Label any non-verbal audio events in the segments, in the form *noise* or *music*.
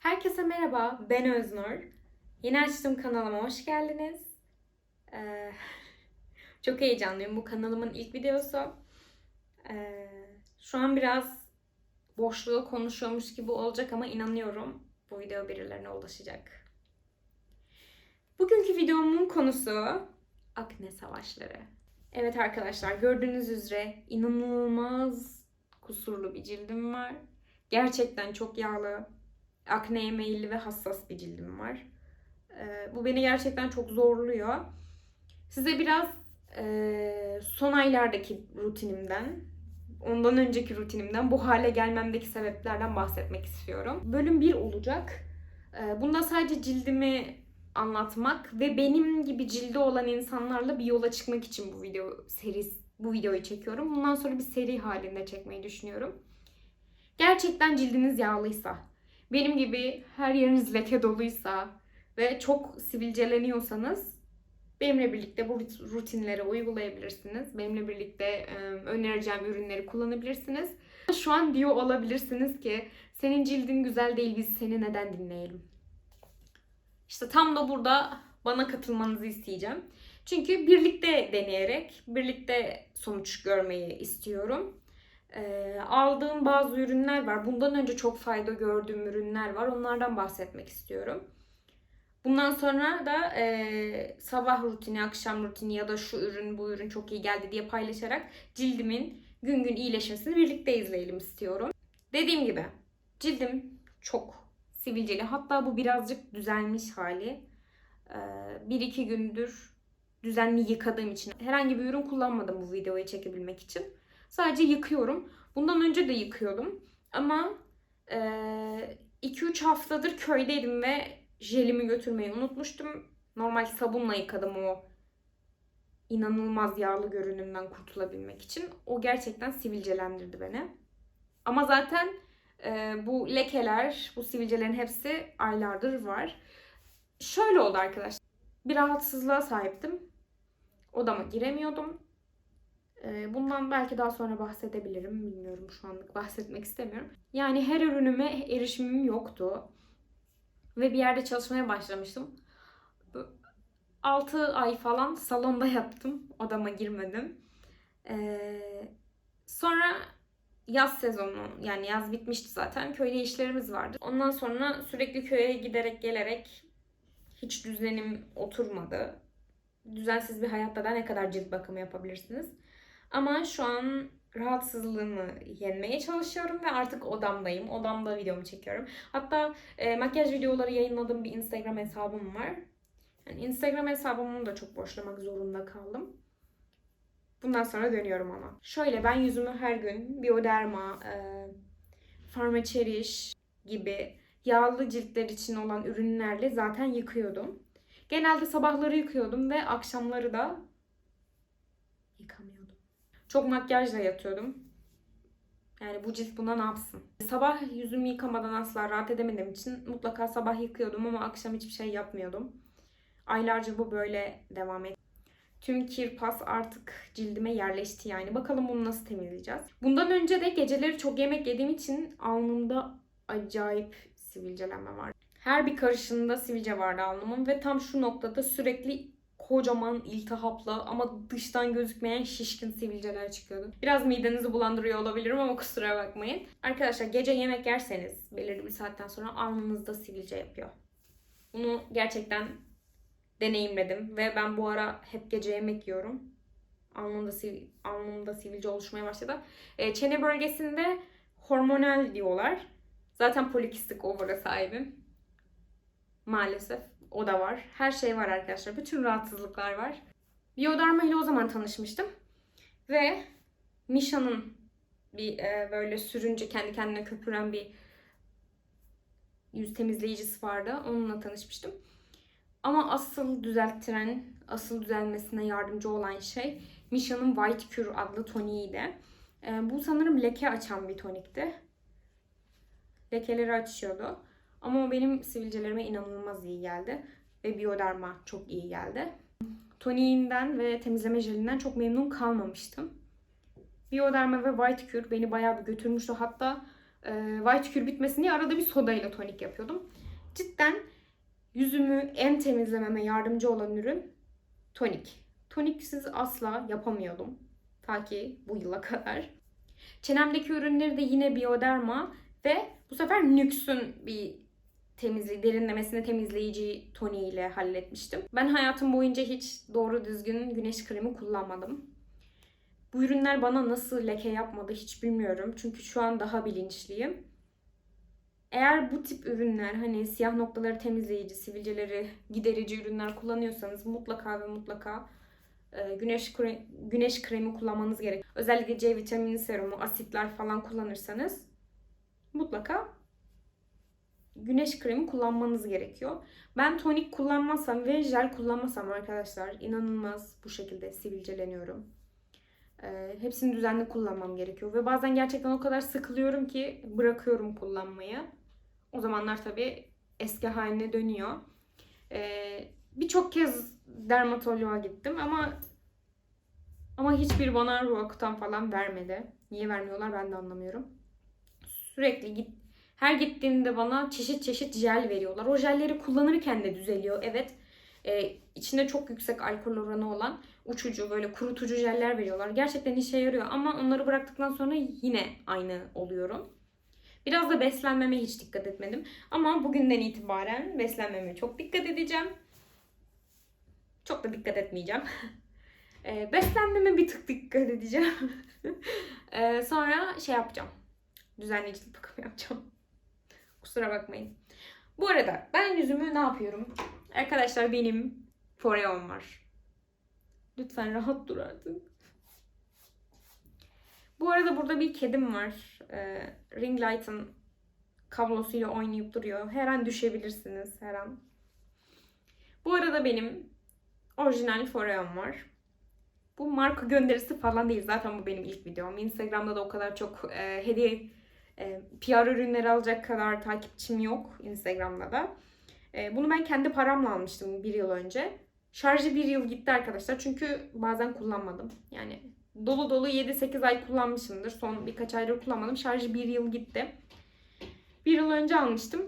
Herkese merhaba, ben Öznur. Yeni açtığım kanalıma hoş geldiniz. Ee, *laughs* çok heyecanlıyım. Bu kanalımın ilk videosu. Ee, şu an biraz boşluğu konuşuyormuş gibi olacak ama inanıyorum bu video birilerine ulaşacak. Bugünkü videomun konusu akne savaşları. Evet arkadaşlar gördüğünüz üzere inanılmaz kusurlu bir cildim var. Gerçekten çok yağlı, akneye meyilli ve hassas bir cildim var. Ee, bu beni gerçekten çok zorluyor. Size biraz e, son aylardaki rutinimden, ondan önceki rutinimden, bu hale gelmemdeki sebeplerden bahsetmek istiyorum. Bölüm 1 olacak. Ee, bunda sadece cildimi anlatmak ve benim gibi cildi olan insanlarla bir yola çıkmak için bu video serisi bu videoyu çekiyorum. Bundan sonra bir seri halinde çekmeyi düşünüyorum. Gerçekten cildiniz yağlıysa, benim gibi her yeriniz leke doluysa ve çok sivilceleniyorsanız benimle birlikte bu rutinleri uygulayabilirsiniz. Benimle birlikte önereceğim ürünleri kullanabilirsiniz. Şu an diyor olabilirsiniz ki senin cildin güzel değil biz seni neden dinleyelim? İşte tam da burada bana katılmanızı isteyeceğim. Çünkü birlikte deneyerek, birlikte sonuç görmeyi istiyorum. Ee, aldığım bazı ürünler var. Bundan önce çok fayda gördüğüm ürünler var. Onlardan bahsetmek istiyorum. Bundan sonra da e, sabah rutini, akşam rutini ya da şu ürün, bu ürün çok iyi geldi diye paylaşarak cildimin gün gün iyileşmesini birlikte izleyelim istiyorum. Dediğim gibi cildim çok sivilceli. Hatta bu birazcık düzelmiş hali. Ee, bir iki gündür düzenli yıkadığım için herhangi bir ürün kullanmadım bu videoyu çekebilmek için. Sadece yıkıyorum. Bundan önce de yıkıyordum. Ama 2-3 haftadır köydeydim ve jelimi götürmeyi unutmuştum. Normal sabunla yıkadım o inanılmaz yağlı görünümden kurtulabilmek için. O gerçekten sivilcelendirdi beni. Ama zaten e, bu lekeler, bu sivilcelerin hepsi aylardır var. Şöyle oldu arkadaşlar. Bir rahatsızlığa sahiptim. Odama giremiyordum. Ee, Bundan belki daha sonra bahsedebilirim. Bilmiyorum şu anlık bahsetmek istemiyorum. Yani her ürünüme erişimim yoktu. Ve bir yerde çalışmaya başlamıştım. 6 ay falan salonda *laughs* yattım. Odama girmedim. Ee, sonra yaz sezonu yani yaz bitmişti zaten. Köyde işlerimiz vardı. Ondan sonra sürekli köye giderek gelerek hiç düzenim oturmadı. Düzensiz bir hayatta da ne kadar cilt bakımı yapabilirsiniz? Ama şu an rahatsızlığımı yenmeye çalışıyorum ve artık odamdayım. Odamda videomu çekiyorum. Hatta e, makyaj videoları yayınladığım bir Instagram hesabım var. Yani Instagram hesabımı da çok boşlamak zorunda kaldım. Bundan sonra dönüyorum ama. Şöyle ben yüzümü her gün Bioderma, e, Pharma gibi yağlı ciltler için olan ürünlerle zaten yıkıyordum. Genelde sabahları yıkıyordum ve akşamları da yıkamıyordum. Çok makyajla yatıyordum. Yani bu cilt buna ne yapsın? Sabah yüzümü yıkamadan asla rahat edemediğim için mutlaka sabah yıkıyordum ama akşam hiçbir şey yapmıyordum. Aylarca bu böyle devam etti. Tüm kirpas artık cildime yerleşti yani. Bakalım bunu nasıl temizleyeceğiz. Bundan önce de geceleri çok yemek yediğim için alnımda acayip sivilcelenme var. Her bir karışında sivilce vardı alnımın ve tam şu noktada sürekli kocaman iltihaplı ama dıştan gözükmeyen şişkin sivilceler çıkıyordu. Biraz midenizi bulandırıyor olabilirim ama kusura bakmayın. Arkadaşlar gece yemek yerseniz belirli bir saatten sonra alnınızda sivilce yapıyor. Bunu gerçekten deneyimledim ve ben bu ara hep gece yemek yiyorum. Alnımda, siv alnımda sivilce oluşmaya başladı. E, çene bölgesinde hormonal diyorlar. Zaten polikistik ovara sahibim. Maalesef o da var. Her şey var arkadaşlar. Bütün rahatsızlıklar var. Bioderma ile o zaman tanışmıştım. Ve Misha'nın bir e, böyle sürünce kendi kendine köpüren bir yüz temizleyicisi vardı. Onunla tanışmıştım. Ama asıl düzelttiren, asıl düzelmesine yardımcı olan şey Misha'nın White Cure adlı toniğiydi. E, bu sanırım leke açan bir tonikti. Lekeleri açıyordu. Ama o benim sivilcelerime inanılmaz iyi geldi. Ve Bioderma çok iyi geldi. Toniğinden ve temizleme jelinden çok memnun kalmamıştım. Bioderma ve White Cure beni bayağı bir götürmüştü. Hatta e, white kür bitmesin diye arada bir sodayla tonik yapıyordum. Cidden yüzümü en temizlememe yardımcı olan ürün tonik. Toniksiz asla yapamıyordum. Ta ki bu yıla kadar. Çenemdeki ürünleri de yine Bioderma ve bu sefer Nux'un bir temizliği, derinlemesine temizleyici toniğiyle halletmiştim. Ben hayatım boyunca hiç doğru düzgün güneş kremi kullanmadım. Bu ürünler bana nasıl leke yapmadı hiç bilmiyorum. Çünkü şu an daha bilinçliyim. Eğer bu tip ürünler hani siyah noktaları temizleyici, sivilceleri giderici ürünler kullanıyorsanız mutlaka ve mutlaka e, güneş kre- güneş kremi kullanmanız gerek. Özellikle C vitamini serumu, asitler falan kullanırsanız mutlaka güneş kremi kullanmanız gerekiyor. Ben tonik kullanmazsam ve jel kullanmasam arkadaşlar inanılmaz bu şekilde sivilceleniyorum. Ee, hepsini düzenli kullanmam gerekiyor. Ve bazen gerçekten o kadar sıkılıyorum ki bırakıyorum kullanmayı. O zamanlar tabii eski haline dönüyor. Ee, Birçok kez dermatoloğa gittim ama ama hiçbir bana Roakutan falan vermedi. Niye vermiyorlar ben de anlamıyorum. Sürekli git her gittiğimde bana çeşit çeşit jel veriyorlar. O jelleri kullanırken de düzeliyor. Evet. Ee, içinde çok yüksek alkol oranı olan uçucu böyle kurutucu jeller veriyorlar. Gerçekten işe yarıyor ama onları bıraktıktan sonra yine aynı oluyorum. Biraz da beslenmeme hiç dikkat etmedim. Ama bugünden itibaren beslenmeme çok dikkat edeceğim. Çok da dikkat etmeyeceğim. *laughs* Ee, beslenmeme bir tık dikkat edeceğim. *laughs* Ee, sonra şey yapacağım. Düzenli cilt bakımı yapacağım. Kusura bakmayın. Bu arada ben yüzümü ne yapıyorum? Arkadaşlar benim Foreon var. Lütfen rahat dur artık. Bu arada burada bir kedim var. Ee, ring light'ın kablosuyla oynayıp duruyor. Her an düşebilirsiniz. Her an. Bu arada benim orijinal Foreon var. Bu marka gönderisi falan değil. Zaten bu benim ilk videom. Instagram'da da o kadar çok e, hediye e, PR ürünleri alacak kadar takipçim yok Instagram'da da. Bunu ben kendi paramla almıştım bir yıl önce. Şarjı bir yıl gitti arkadaşlar. Çünkü bazen kullanmadım. Yani dolu dolu 7-8 ay kullanmışımdır. Son birkaç aydır kullanmadım. Şarjı bir yıl gitti. Bir yıl önce almıştım.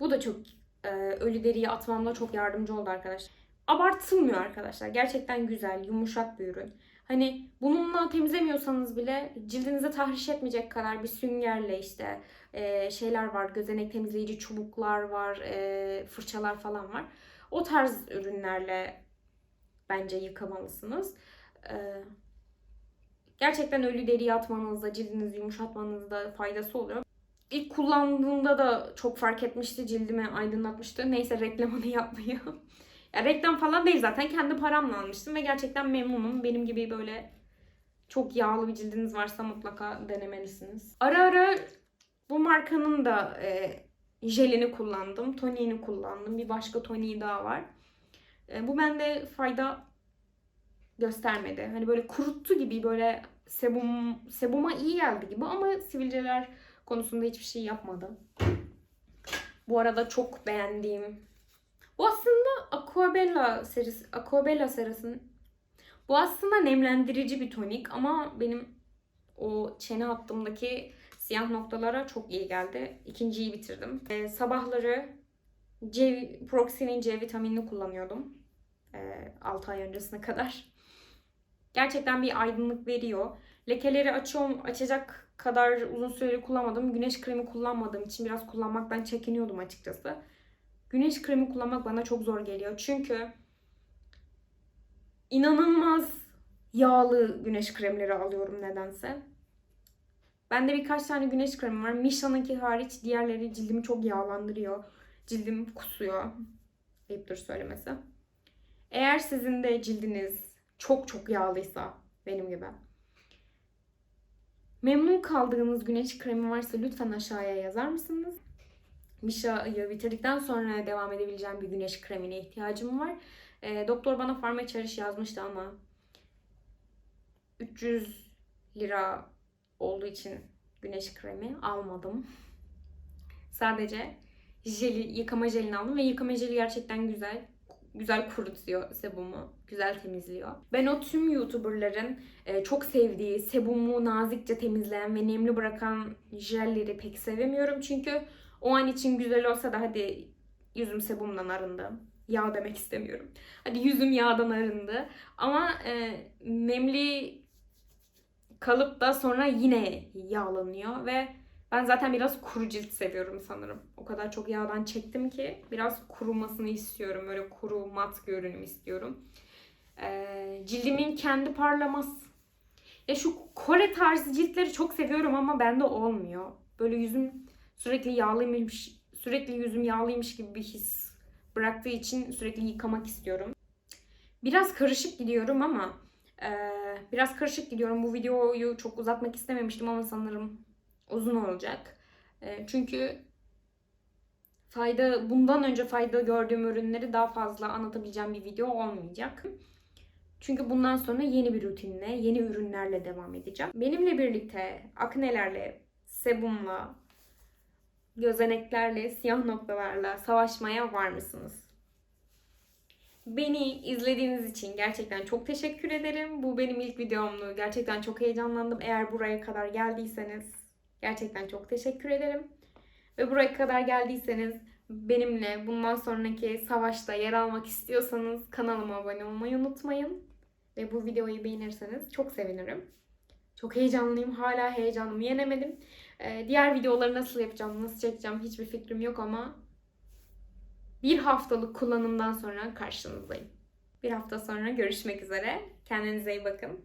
Bu da çok e, ölü deriyi atmamda çok yardımcı oldu arkadaşlar. Abartılmıyor arkadaşlar. Gerçekten güzel, yumuşak bir ürün. Hani bununla temizlemiyorsanız bile cildinize tahriş etmeyecek kadar bir süngerle işte e, şeyler var. Gözenek temizleyici çubuklar var, e, fırçalar falan var. O tarz ürünlerle bence yıkamalısınız. E, gerçekten ölü deri atmanızda, cildinizi yumuşatmanızda faydası oluyor. İlk kullandığımda da çok fark etmişti, cildimi aydınlatmıştı. Neyse reklamını *laughs* yapmayayım. Ya reklam falan değil zaten. Kendi paramla almıştım ve gerçekten memnunum. Benim gibi böyle çok yağlı bir cildiniz varsa mutlaka denemelisiniz. Ara ara bu markanın da e, jelini kullandım. Toniğini kullandım. Bir başka toniği daha var. E, bu bende fayda göstermedi. Hani böyle kuruttu gibi böyle sebum sebuma iyi geldi gibi ama sivilceler konusunda hiçbir şey yapmadı. Bu arada çok beğendiğim bu aslında Aquabella serisi, Aquabella serisinin bu aslında nemlendirici bir tonik ama benim o çene hattımdaki siyah noktalara çok iyi geldi. İkinciyi bitirdim. Ee, sabahları C, Proxy'nin C vitaminini kullanıyordum. Ee, 6 ay öncesine kadar. Gerçekten bir aydınlık veriyor. Lekeleri açıyorum, açacak kadar uzun süreli kullanmadım. Güneş kremi kullanmadığım için biraz kullanmaktan çekiniyordum açıkçası. Güneş kremi kullanmak bana çok zor geliyor. Çünkü inanılmaz yağlı güneş kremleri alıyorum nedense. Bende birkaç tane güneş kremi var. Misha'nınki hariç diğerleri cildimi çok yağlandırıyor. Cildim kusuyor. Ayıptır söylemesi. Eğer sizin de cildiniz çok çok yağlıysa benim gibi. Memnun kaldığınız güneş kremi varsa lütfen aşağıya yazar mısınız? Misha'yı bitirdikten sonra devam edebileceğim bir güneş kremine ihtiyacım var. E, doktor bana farma cherish yazmıştı ama 300 lira olduğu için güneş kremi almadım. Sadece jeli, yıkama jelini aldım ve yıkama jeli gerçekten güzel. güzel kurutuyor sebumu. Güzel temizliyor. Ben o tüm YouTuber'ların e, çok sevdiği sebumu nazikçe temizleyen ve nemli bırakan jelleri pek sevemiyorum. Çünkü o an için güzel olsa da hadi yüzüm sebumdan arındı. Yağ demek istemiyorum. Hadi yüzüm yağdan arındı. Ama e, nemli kalıp da sonra yine yağlanıyor ve ben zaten biraz kuru cilt seviyorum sanırım. O kadar çok yağdan çektim ki biraz kurumasını istiyorum. Böyle kuru mat görünüm istiyorum. Ee, cildimin kendi parlaması. Ya şu Kore tarzı ciltleri çok seviyorum ama bende olmuyor. Böyle yüzüm sürekli yağlıymış, sürekli yüzüm yağlıymış gibi bir his bıraktığı için sürekli yıkamak istiyorum. Biraz karışık gidiyorum ama ee, biraz karışık gidiyorum. Bu videoyu çok uzatmak istememiştim ama sanırım uzun olacak. Ee, çünkü fayda bundan önce fayda gördüğüm ürünleri daha fazla anlatabileceğim bir video olmayacak. Çünkü bundan sonra yeni bir rutinle, yeni ürünlerle devam edeceğim. Benimle birlikte aknelerle, sebumla, gözeneklerle, siyah noktalarla savaşmaya var mısınız? Beni izlediğiniz için gerçekten çok teşekkür ederim. Bu benim ilk videomdu. Gerçekten çok heyecanlandım. Eğer buraya kadar geldiyseniz gerçekten çok teşekkür ederim. Ve buraya kadar geldiyseniz benimle bundan sonraki savaşta yer almak istiyorsanız kanalıma abone olmayı unutmayın. Ve bu videoyu beğenirseniz çok sevinirim. Çok heyecanlıyım. Hala heyecanımı yenemedim. Ee, diğer videoları nasıl yapacağım, nasıl çekeceğim hiçbir fikrim yok ama bir haftalık kullanımdan sonra karşınızdayım. Bir hafta sonra görüşmek üzere. Kendinize iyi bakın.